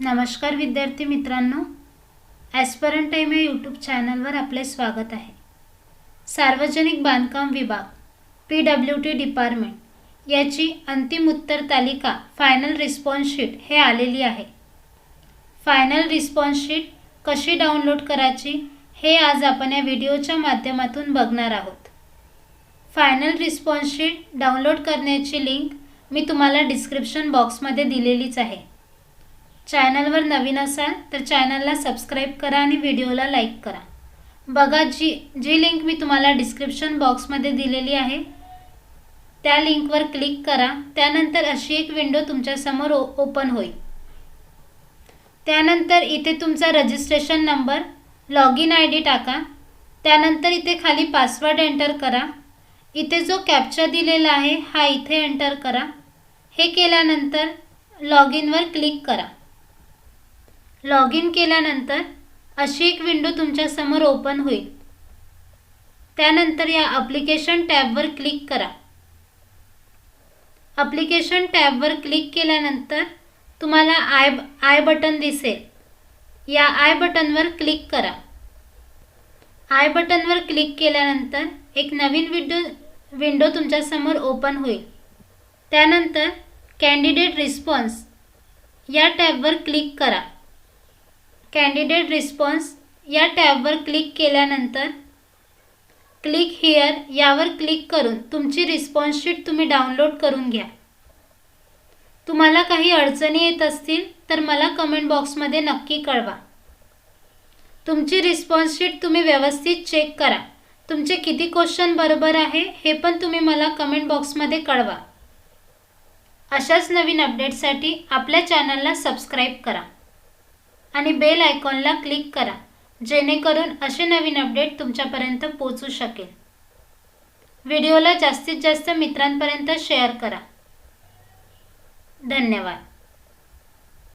नमस्कार विद्यार्थी मित्रांनो. ॲस्परंट टाईम या यूट्यूब चॅनलवर आपले स्वागत आहे. सार्वजनिक बांधकाम विभाग पी डब्ल्यू टी डिपार्टमेंट याची अंतिम उत्तर तालिका फायनल रिस्पॉन्स शीट हे आलेली आहे. फायनल रिस्पॉन्स शीट कशी डाउनलोड करायची हे आज आपण या व्हिडिओच्या माध्यमातून बघणार आहोत. फायनल रिस्पॉन्स शीट डाउनलोड करण्याची लिंक मी तुम्हाला डिस्क्रिप्शन बॉक्समध्ये दिलेलीच आहे. चॅनलवर नवीन असाल तर चॅनलला सबस्क्राईब करा आणि व्हिडिओला लाईक करा. बघा जी जी लिंक मी तुम्हाला डिस्क्रिप्शन बॉक्समध्ये दिलेली आहे त्या लिंकवर क्लिक करा. त्यानंतर अशी एक विंडो तुमच्यासमोर ओ ओपन होईल. त्यानंतर इथे तुमचा registration number log in I D टाका. त्यानंतर इथे खाली पासवर्ड एंटर करा. इथे जो कॅप्चा दिलेला आहे हा इथे एंटर करा. हे केल्यानंतर लॉग इनवर क्लिक करा. लॉग इन केल्यानंतर अशी एक विंडो तुमच्यासमोर ओपन होईल. त्यानंतर या अप्लिकेशन टॅबवर क्लिक करा. अप्लिकेशन टॅबवर क्लिक केल्यानंतर तुम्हाला आय आय बटन दिसेल. या आय बटनवर क्लिक करा. आय बटनवर क्लिक केल्यानंतर एक नवीन विंडो विंडो तुमच्यासमोर ओपन होईल. त्यानंतर कॅन्डिडेट रिस्पॉन्स या टॅबवर क्लिक करा. कॅन्डिडेट रिस्पॉन्स या टॅबवर क्लिक केल्यानंतर क्लिक हिअर यावर क्लिक करून तुमची रिस्पॉन्स शीट तुम्ही डाउनलोड करून घ्या. तुम्हाला काही अडचणी येत असतील तर मला कमेंट बॉक्समध्ये नक्की कळवा. तुमची रिस्पॉन्स शीट तुम्ही व्यवस्थित चेक करा. तुमचे किती क्वेश्चन बरोबर आहे हे पण तुम्ही मला कमेंट बॉक्समध्ये कळवा. अशाच नवीन अपडेटसाठी आपल्या चॅनलला सबस्क्राईब करा. आणि बेल आयकॉनला क्लिक करा जेणेकरून असे नवीन अपडेट तुमच्यापर्यंत पोचू शकेल. व्हिडिओला जास्तीत जास्त मित्रांपर्यंत शेअर करा. धन्यवाद.